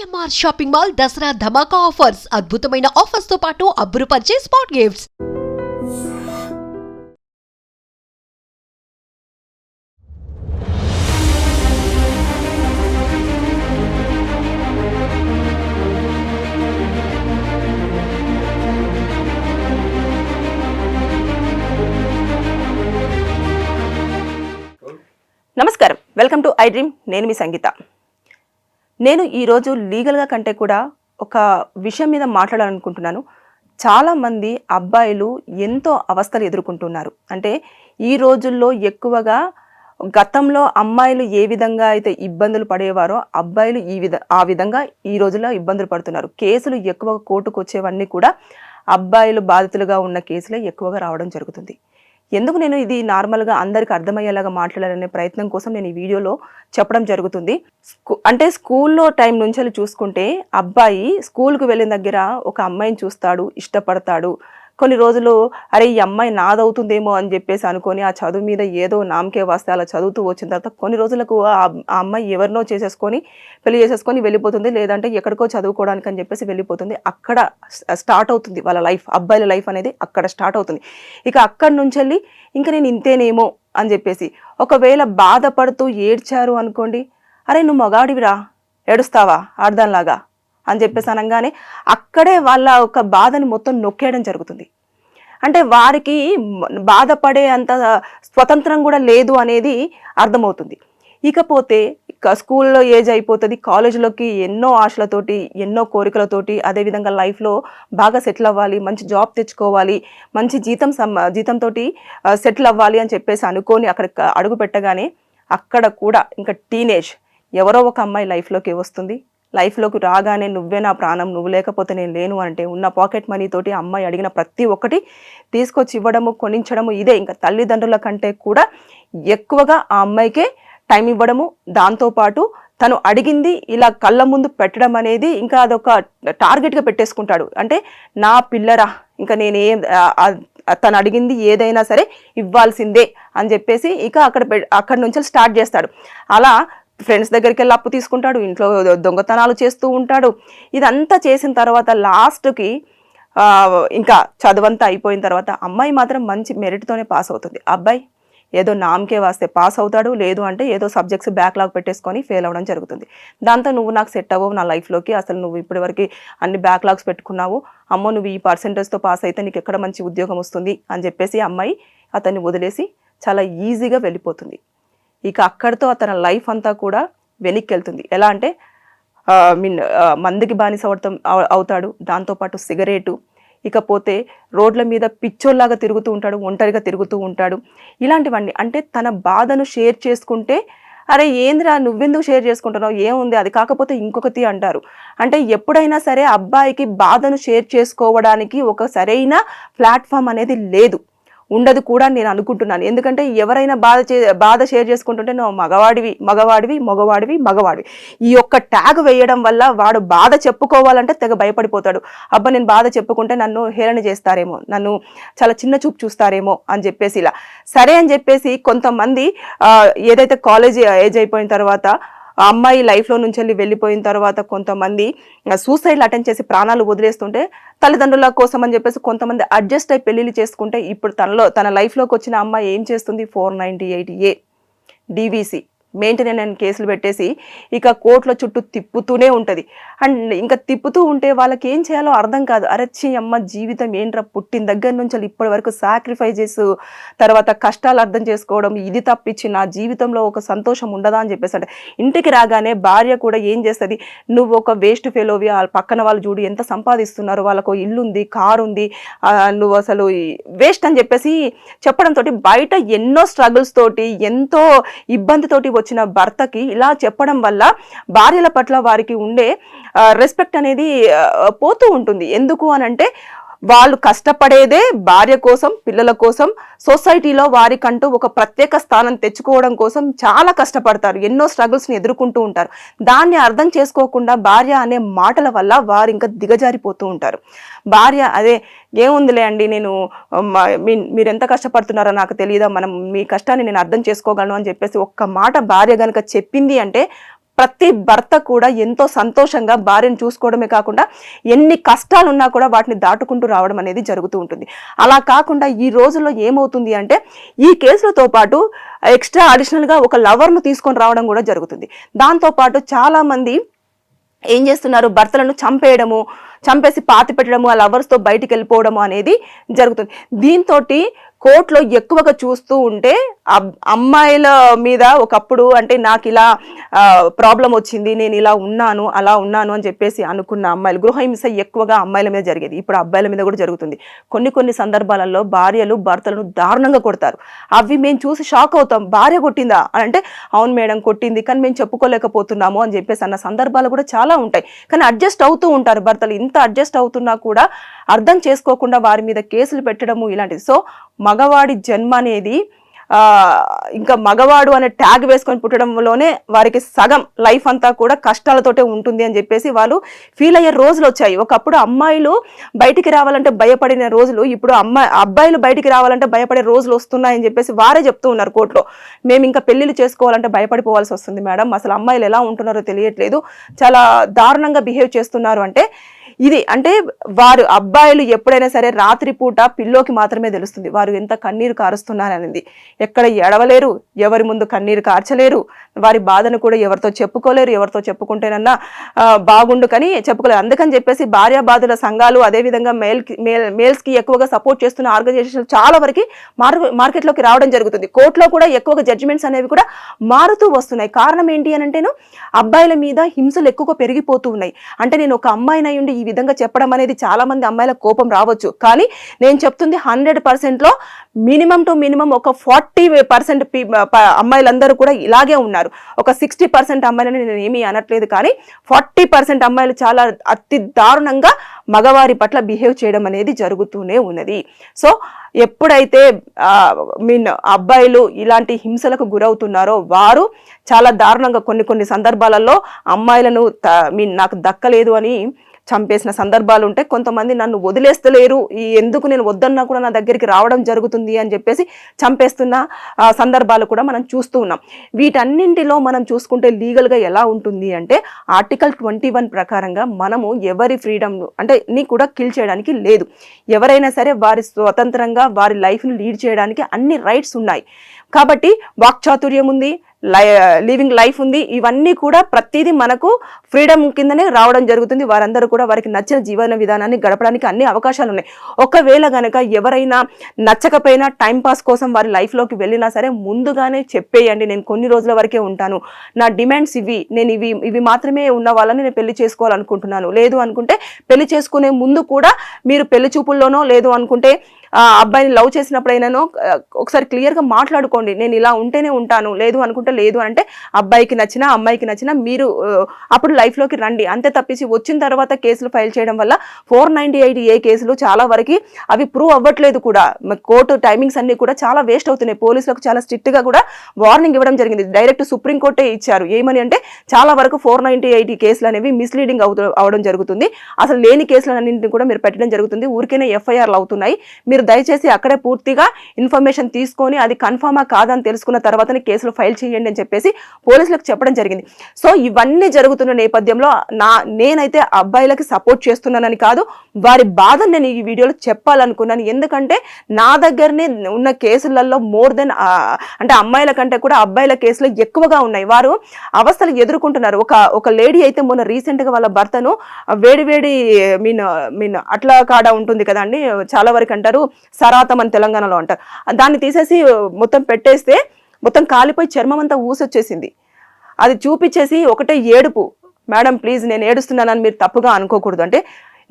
CMR shopping mall Dasara ధమాకా offers అద్భుతమైన ఆఫర్స్తో పాటు అబ్బురుపరిచే స్పాట్ గిఫ్ట్స్. నమస్కారం. Welcome to I dream. నేను మీ సంగీత. నేను ఈరోజు లీగల్గా కంటే కూడా ఒక విషయం మీద మాట్లాడాలనుకుంటున్నాను. చాలామంది అబ్బాయిలు ఎంతో అవస్థలు ఎదుర్కొంటున్నారు. అంటే ఈ రోజుల్లో ఎక్కువగా గతంలో అమ్మాయిలు ఏ విధంగా అయితే ఇబ్బందులు పడేవారో అబ్బాయిలు ఈ విధ ఆ విధంగా ఈ రోజుల్లో ఇబ్బందులు పడుతున్నారు. కేసులు ఎక్కువగా కోర్టుకు వచ్చేవన్నీ కూడా అబ్బాయిలు బాధితులుగా ఉన్న కేసులే ఎక్కువగా రావడం జరుగుతుంది. ఎందుకు నేను ఇది నార్మల్గా అందరికి అర్థమయ్యేలాగా మాట్లాడాలనే ప్రయత్నం కోసం నేను ఈ వీడియోలో చెప్పడం జరుగుతుంది. స్కూ- అంటే స్కూల్లో టైం నుంచి చూసుకుంటే అబ్బాయి స్కూల్కి వెళ్ళిన దగ్గర ఒక అమ్మాయిని చూస్తాడు ఇష్టపడతాడు కొన్ని రోజులు అరే ఈ అమ్మాయి నాదవుతుందేమో అని చెప్పేసి అనుకొని ఆ చదువు మీద ఏదో నామకే వస్తే అలా చదువుతూ వచ్చిన తర్వాత కొన్ని రోజులకు ఆ అమ్మాయి ఎవరినో చేసేసుకొని పెళ్ళి చేసేసుకొని వెళ్ళిపోతుంది. లేదంటే ఎక్కడికో చదువుకోవడానికి అని చెప్పేసి వెళ్ళిపోతుంది. అక్కడ స్టార్ట్ అవుతుంది వాళ్ళ లైఫ్. అబ్బాయిల లైఫ్ అనేది అక్కడ స్టార్ట్ అవుతుంది. ఇక అక్కడి నుంచి వెళ్ళి ఇంకా నేను ఇంతేనేమో అని చెప్పేసి ఒకవేళ బాధపడుతూ ఏడ్చారు అనుకోండి అరే నువ్వు మగాడివిరా ఏడుస్తావా? ఆడదానిలాగా. అని చెప్పేసి అనగానే అక్కడే వాళ్ళ ఒక బాధని మొత్తం నొక్కేయడం జరుగుతుంది. అంటే వారికి బాధపడే అంత స్వతంత్రం కూడా లేదు అనేది అర్థమవుతుంది. ఇకపోతే స్కూల్లో ఏజ్ అయిపోతుంది కాలేజీలోకి ఎన్నో ఆశలతోటి ఎన్నో కోరికలతోటి అదేవిధంగా లైఫ్లో బాగా సెటిల్ అవ్వాలి మంచి జాబ్ తెచ్చుకోవాలి మంచి జీతం సమ్ జీతంతో సెటిల్ అవ్వాలి అని చెప్పేసి అనుకొని అక్కడ అడుగు పెట్టగానే అక్కడ కూడా ఇంకా టీనేజ్ ఎవరో ఒక అమ్మాయి లైఫ్లోకి వస్తుంది. లైఫ్లోకి రాగానే నువ్వే నా ప్రాణం నువ్వు లేకపోతే నేను లేను అంటే ఉన్న పాకెట్ మనీ తోటి అమ్మాయి అడిగిన ప్రతి ఒక్కటి తీసుకొచ్చి ఇవ్వడము కొనించడము ఇదే. ఇంకా తల్లిదండ్రుల కంటే కూడా ఎక్కువగా ఆ అమ్మాయికే టైం ఇవ్వడము. దాంతోపాటు తను అడిగింది ఇలా కళ్ళ ముందు పెట్టడం అనేది ఇంకా అదొక టార్గెట్గా పెట్టేసుకుంటాడు. అంటే నా పిల్లరా ఇంకా నేను ఏ తను అడిగింది ఏదైనా సరే ఇవ్వాల్సిందే అని చెప్పేసి ఇక అక్కడ పె- అక్కడ నుంచి స్టార్ట్ చేస్తాడు. అలా ఫ్రెండ్స్ దగ్గరికి వెళ్ళి అప్పు తీసుకుంటాడు ఇంట్లో దొంగతనాలు చేస్తూ ఉంటాడు. ఇదంతా చేసిన తర్వాత లాస్ట్కి ఇంకా చదువంతా అయిపోయిన తర్వాత అమ్మాయి మాత్రం మంచి మెరిట్తోనే పాస్ అవుతుంది. అబ్బాయి ఏదో నామకే వాస్తే పాస్ అవుతాడు లేదు అంటే ఏదో సబ్జెక్ట్స్ బ్యాక్లాగ్ పెట్టేసుకొని ఫెయిల్ అవ్వడం జరుగుతుంది. దాంతో నువ్వు నాకు సెట్ అవ్వవు నా లైఫ్లోకి అసలు నువ్వు ఇప్పటివరకు అన్ని బ్యాక్లాగ్స్ పెట్టుకున్నావు. అమ్మో నువ్వు ఈ పర్సెంటేజ్తో పాస్ అయితే నీకు ఎక్కడ మంచి ఉద్యోగం వస్తుంది? అని చెప్పేసి అమ్మాయి అతన్ని వదిలేసి చాలా ఈజీగా వెళ్ళిపోతుంది. ఇక అక్కడితో అతని లైఫ్ అంతా కూడా వెనక్కి వెళ్తుంది ఎలా అంటే మీన్ మందుకి బానిస అవుతాడు దాంతోపాటు సిగరేటు ఇకపోతే రోడ్ల మీద పిచ్చోల్లాగా తిరుగుతూ ఉంటాడు ఒంటరిగా తిరుగుతూ ఉంటాడు. ఇలాంటివన్నీ అంటే తన బాధను షేర్ చేసుకుంటే అరే ఏందిరా నువ్వెందుకు షేర్ చేసుకుంటున్నావు? ఏముంది? అది కాకపోతే ఇంకొకటి అంటారు. అంటే ఎప్పుడైనా సరే అబ్బాయికి బాధను షేర్ చేసుకోవడానికి ఒక సరైన ప్లాట్ఫామ్ అనేది లేదు. ఉండదు కూడా నేను అనుకుంటున్నాను. ఎందుకంటే ఎవరైనా బాధ చే బాధ షేర్ చేసుకుంటుంటే నువ్వు మగవాడివి మగవాడివి మగవాడివి మగవాడివి. ఈ యొక్క ట్యాగ్ వేయడం వల్ల వాడు బాధ చెప్పుకోవాలంటే తెగ భయపడిపోతాడు. అబ్బా నేను బాధ చెప్పుకుంటే నన్ను హేళన చేస్తారేమో నన్ను చాలా చిన్న చూపు చూస్తారేమో అని చెప్పేసి ఇలా. సరే అని చెప్పేసి కొంతమంది ఏదైతే కాలేజీ ఏజ్ అయిపోయిన తర్వాత ఆ అమ్మాయి లైఫ్లో నుంచి వెళ్ళి వెళ్ళిపోయిన తర్వాత కొంతమంది సూసైడ్లు అటెండ్ చేసి ప్రాణాలు వదిలేస్తుంటే తల్లిదండ్రుల కోసం అని చెప్పేసి కొంతమంది అడ్జస్ట్ అయి పెళ్ళిళ్ళు చేసుకుంటే ఇప్పుడు తనలో తన లైఫ్లోకి వచ్చిన అమ్మాయి ఏం చేస్తుంది? Four ninety eight A D V C maintenance అని కేసులు పెట్టేసి ఇక కోర్టుల చుట్టూ తిప్పుతూనే ఉంటుంది. అండ్ ఇంకా తిప్పుతూ ఉంటే వాళ్ళకి ఏం చేయాలో అర్థం కాదు. అరచి అమ్మ జీవితం ఏంట్రా పుట్టిన దగ్గర నుంచి ఇప్పటి వరకు సాక్రిఫైజెస్ తర్వాత కష్టాలు అర్థం చేసుకోవడం ఇది తప్పించి నా జీవితంలో ఒక సంతోషం ఉండదా అని చెప్పేసి అంటే ఇంటికి రాగానే భార్య కూడా ఏం చేస్తుంది? నువ్వు ఒక వేస్ట్ ఫెలోవి వాళ్ళ పక్కన వాళ్ళు చూడు ఎంత సంపాదిస్తున్నారు వాళ్ళకు ఇల్లు ఉంది కారు ఉంది నువ్వు అసలు వేస్ట్ అని చెప్పేసి చెప్పడంతో బయట ఎన్నో స్ట్రగుల్స్ తోటి ఎంతో ఇబ్బందితోటి వచ్చిన భర్తకి ఇలా చెప్పడం వల్ల భార్యల పట్ల వారికి ఉండే రెస్పెక్ట్ అనేది పోతూ ఉంటుంది. ఎందుకు అని అంటే వాళ్ళు కష్టపడేదే భార్య కోసం పిల్లల కోసం సొసైటీలో వారికంటూ ఒక ప్రత్యేక స్థానం తెచ్చుకోవడం కోసం చాలా కష్టపడతారు. ఎన్నో స్ట్రగుల్స్ని ఎదుర్కొంటూ ఉంటారు. దాన్ని అర్థం చేసుకోకుండా భార్య అనే మాటల వల్ల వారు ఇంకా దిగజారిపోతూ ఉంటారు. భార్య అదే ఏముందిలే అండి నేను మ- మీ- మీరు ఎంత కష్టపడుతున్నారో నాకు తెలియదా మనం మీ కష్టాన్ని నేను అర్థం చేసుకోగలను అని చెప్పేసి ఒక్క మాట భార్య గనుక చెప్పింది అంటే ప్రతి భర్త కూడా ఎంతో సంతోషంగా భార్యను చూసుకోవడమే కాకుండా ఎన్ని కష్టాలున్నా కూడా వాటిని దాటుకుంటూ రావడం అనేది జరుగుతూ ఉంటుంది. అలా కాకుండా ఈ రోజుల్లో ఏమవుతుంది అంటే ఈ కేసులతో పాటు ఎక్స్ట్రా అడిషనల్గా ఒక లవర్ను తీసుకొని రావడం కూడా జరుగుతుంది. దాంతోపాటు చాలామంది ఏం చేస్తున్నారు? భర్తలను చంపేయడము చంపేసి పాతి పెట్టడము ఆ లవర్స్తో బయటికి వెళ్ళిపోవడము అనేది జరుగుతుంది. దీంతో కోర్టులో ఎక్కువగా చూస్తూ ఉంటే అబ్- అమ్మాయిల మీద ఒకప్పుడు అంటే నాకు ఇలా ప్రాబ్లం వచ్చింది నేను ఇలా ఉన్నాను అలా ఉన్నాను అని చెప్పేసి అనుకున్న అమ్మాయిలు గృహహింస ఎక్కువగా అమ్మాయిల మీద జరిగేది. ఇప్పుడు అబ్బాయిల మీద కూడా జరుగుతుంది. కొన్ని కొన్ని సందర్భాలలో భార్యలు భర్తలను దారుణంగా కొడతారు. అవి మేము చూసి షాక్ అవుతాం. భార్య కొట్టిందా? అంటే అవును మేడం కొట్టింది కానీ మేము చెప్పుకోలేకపోతున్నాము అని చెప్పేసి అన్న సందర్భాలు కూడా చాలా ఉంటాయి. కానీ అడ్జస్ట్ అవుతూ ఉంటారు భర్తలు. ఇంత అడ్జస్ట్ అవుతున్నా కూడా అర్థం చేసుకోకుండా వారి మీద కేసులు పెట్టడము ఇలాంటిది. సో మగవాడి జన్మ అనేది ఇంకా మగవాడు అనే ట్యాగ్ వేసుకొని పుట్టడంలోనే వారికి సగం లైఫ్ అంతా కూడా కష్టాలతోటే ఉంటుంది అని చెప్పేసి వాళ్ళు ఫీల్ అయ్యే రోజులు వచ్చాయి. ఒకప్పుడు అమ్మాయిలు బయటికి రావాలంటే భయపడిన రోజులు ఇప్పుడు అమ్మాయి అబ్బాయిలు బయటికి రావాలంటే భయపడే రోజులు వస్తున్నాయని చెప్పేసి వారే చెప్తూ ఉన్నారు కోర్టులో. మేము ఇంకా పెళ్ళిళ్ళు చేసుకోవాలంటే భయపడిపోవాల్సి వస్తుంది మేడం. అసలు అమ్మాయిలు ఎలా ఉంటున్నారో తెలియట్లేదు. చాలా దారుణంగా బిహేవ్ చేస్తున్నారు అంటే ఇది అంటే వారు అబ్బాయిలు ఎప్పుడైనా సరే రాత్రిపూట పిల్లోకి మాత్రమే తెలుస్తుంది. వారు ఎంత కన్నీరు కారుస్తున్నారనేది ఎక్కడ ఎడవలేరు ఎవరి ముందు కన్నీరు కార్చలేరు వారి బాధను కూడా ఎవరితో చెప్పుకోలేరు ఎవరితో చెప్పుకుంటేనన్నా బాగుండు కానీ చెప్పుకోలేరు. అందుకని చెప్పేసి భార్య బాధల సంఘాలు అదేవిధంగా మేల్ మేల్ మేల్స్కి ఎక్కువగా సపోర్ట్ చేస్తున్న ఆర్గనైజేషన్లు చాలా వరకు మార్ మార్కెట్లోకి రావడం జరుగుతుంది. కోర్టులో కూడా ఎక్కువగా జడ్జిమెంట్స్ అనేవి కూడా మారుతూ వస్తున్నాయి. కారణం ఏంటి అని అంటేను అబ్బాయిల మీద హింసలు ఎక్కువగా పెరిగిపోతూ ఉన్నాయి. అంటే నేను ఒక అమ్మాయిని ఉండి ఈ విధంగా చెప్పడం అనేది చాలా మంది అమ్మాయిల కోపం రావచ్చు. కానీ నేను చెప్తుంది హండ్రెడ్లో మినిమం టు మినిమం ఒక ఫార్టీ పర్సెంట్ అమ్మాయిలందరూ కూడా ఇలాగే ఉన్నారు. ఒక సిక్స్టీ పర్సెంట్ అమ్మాయిలని నేను ఏమీ అనట్లేదు కానీ ఫార్టీ పర్సెంట్ అమ్మాయిలు చాలా అతి దారుణంగా మగవారి పట్ల బిహేవ్ చేయడం అనేది జరుగుతూనే ఉన్నది. సో ఎప్పుడైతే మీన్ అబ్బాయిలు ఇలాంటి హింసలకు గురవుతున్నారో వారు చాలా దారుణంగా కొన్ని కొన్ని సందర్భాలలో అమ్మాయిలను మీన్ నాకు దక్కలేదు అని చంపేసిన సందర్భాలు ఉంటాయి కొంతమంది నన్ను వదిలేస్తలేరు ఈ ఎందుకు నేను వద్దన్నా కూడా నా దగ్గరికి రావడం జరుగుతుంది అని చెప్పేసి చంపేస్తున్న సందర్భాలు కూడా మనం చూస్తూ ఉన్నాం. వీటన్నింటిలో మనం చూసుకుంటే లీగల్గా ఎలా ఉంటుంది అంటే ఆర్టికల్ ట్వంటీ వన్ ప్రకారంగా మనము ఎవరి ఫ్రీడమ్ అంటే ని కూడా కిల్ చేయడానికి లేదు. ఎవరైనా సరే వారి స్వతంత్రంగా వారి లైఫ్ను లీడ్ చేయడానికి అన్ని రైట్స్ ఉన్నాయి. కాబట్టి వాక్చాతుర్యం ఉంది లివింగ్ లైఫ్ ఉంది. ఇవన్నీ కూడా ప్రతిదీ మనకు ఫ్రీడమ్ కిందనే రావడం జరుగుతుంది. వారందరూ కూడా వారికి నచ్చిన జీవన విధానాన్ని గడపడానికి అన్ని అవకాశాలు ఉన్నాయి. ఒకవేళ గనక ఎవరైనా నచ్చకపోయినా టైంపాస్ కోసం వారి లైఫ్లోకి వెళ్ళినా సరే ముందుగానే చెప్పేయండి. నేను కొన్ని రోజుల వరకే ఉంటాను. నా డిమాండ్స్ ఇవి. నేను ఇవి ఇవి మాత్రమే ఉన్న వాళ్ళని నేను పెళ్ళి చేసుకోవాలనుకుంటున్నాను. లేదు అనుకుంటే పెళ్ళి చేసుకునే ముందు కూడా మీరు పెళ్ళి చూపుల్లోనో లేదు అనుకుంటే అబ్బాయిని లవ్ చేసినప్పుడైనానో ఒకసారి క్లియర్గా మాట్లాడుకోండి. నేను ఇలా ఉంటేనే ఉంటాను. లేదు అనుకుంటే లేదు అంటే అబ్బాయికి నచ్చినా అమ్మాయికి నచ్చినా మీరు అప్పుడు లైఫ్లోకి రండి. అంతే తప్పించి వచ్చిన తర్వాత కేసులు ఫైల్ చేయడం వల్ల ఫోర్ నైంటీ ఎయిట్ ఏ కేసులు చాలా వరకు అవి ప్రూవ్ అవ్వట్లేదు కూడా. కోర్టు టైమింగ్స్ అన్ని కూడా చాలా వేస్ట్ అవుతున్నాయి. పోలీసులకు చాలా స్ట్రిక్ట్గా కూడా వార్నింగ్ ఇవ్వడం జరిగింది. డైరెక్ట్ సుప్రీంకోర్టే ఇచ్చారు. ఏమని అంటే చాలా వరకు ఫోర్ నైంటీ ఎయిట్ కేసులు అనేవి మిస్లీడింగ్ అవుతూ అవడం జరుగుతుంది. అసలు లేని కేసులన్నింటినీ కూడా మీరు పెట్టడం జరుగుతుంది. ఊరికైనా ఎఫ్ఐఆర్లు అవుతున్నాయి. మీరు దయచేసి అక్కడే పూర్తిగా ఇన్ఫర్మేషన్ తీసుకొని అది కన్ఫర్మా కాదని తెలుసుకున్న తర్వాతనే కేసులు ఫైల్ చేయండి అని చెప్పేసి పోలీసులకు చెప్పడం జరిగింది. సో ఇవన్నీ జరుగుతున్న నేపథ్యంలో నా నేనైతే అబ్బాయిలకి సపోర్ట్ చేస్తున్నానని కాదు వారి బాధను నేను ఈ వీడియోలో చెప్పాలనుకున్నాను. ఎందుకంటే నా దగ్గరనే ఉన్న కేసులలో మోర్ దెన్ అంటే అమ్మాయిల కంటే కూడా అబ్బాయిల కేసులు ఎక్కువగా ఉన్నాయి. వారు అవస్థలు ఎదుర్కొంటున్నారు. ఒక ఒక లేడీ అయితే మొన్న రీసెంట్గా వాళ్ళ భర్తను వేడి వేడి మీన్ మీన్ అట్లా కాడ ఉంటుంది కదండి చాలా వరకు అంటారు సరాతం అని తెలంగాణలో అంటారు. దాన్ని తీసేసి మొత్తం పెట్టేస్తే మొత్తం కాలిపోయి చర్మం అంతా ఊసొచ్చేసింది. అది చూపించేసి ఒకటే ఏడుపు. మేడం ప్లీజ్ నేను ఏడుస్తున్నానని మీరు తప్పుగా అనుకోకూడదు. అంటే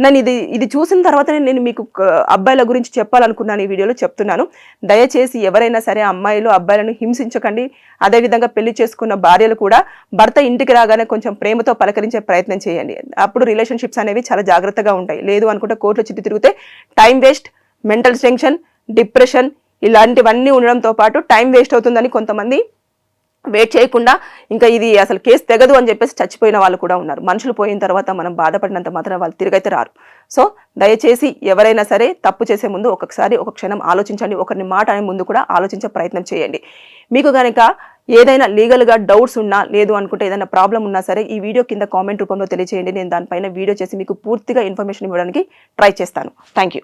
నన్ను ఇది ఇది చూసిన తర్వాతనే నేను మీకు అబ్బాయిల గురించి చెప్పాలనుకున్నాను ఈ వీడియోలో చెప్తున్నాను. దయచేసి ఎవరైనా సరే అమ్మాయిలు అబ్బాయిలను హింసించకండి. అదేవిధంగా పెళ్ళి చేసుకున్న భార్యలు కూడా భర్త ఇంటికి రాగానే కొంచెం ప్రేమతో పలకరించే ప్రయత్నం చేయండి. అప్పుడు రిలేషన్షిప్స్ అనేవి చాలా జాగ్రత్తగా ఉంటాయి. లేదు అనుకుంటే కోర్టులో చుట్టూ తిరిగితే time waste. Mental tension depression ఇలాంటివన్నీ ఉండడంతో పాటు టైం వేస్ట్ అవుతుందని కొంతమంది వెయిట్ చేయకుండా ఇంకా ఇది అసలు కేసు తెగదు అని చెప్పేసి చచ్చిపోయిన వాళ్ళు కూడా ఉన్నారు. మనుషులు పోయిన తర్వాత మనం బాధపడినంత మాత్రం వాళ్ళు తిరిగైతే రారు. సో దయచేసి ఎవరైనా సరే తప్పు చేసే ముందు ఒక్కొక్కసారి ఒక క్షణం ఆలోచించండి. ఒకరిని మాట అనే ముందు కూడా ఆలోచించే ప్రయత్నం చేయండి. మీకు కనుక ఏదైనా లీగల్గా డౌట్స్ ఉన్నా లేదు అనుకుంటే ఏదైనా ప్రాబ్లం ఉన్నా సరే ఈ వీడియో కింద కామెంట్ రూపంలో తెలియజేయండి నేను దానిపైన వీడియో చేసి మీకు పూర్తిగా ఇన్ఫర్మేషన్ ఇవ్వడానికి ట్రై చేస్తాను. Thank you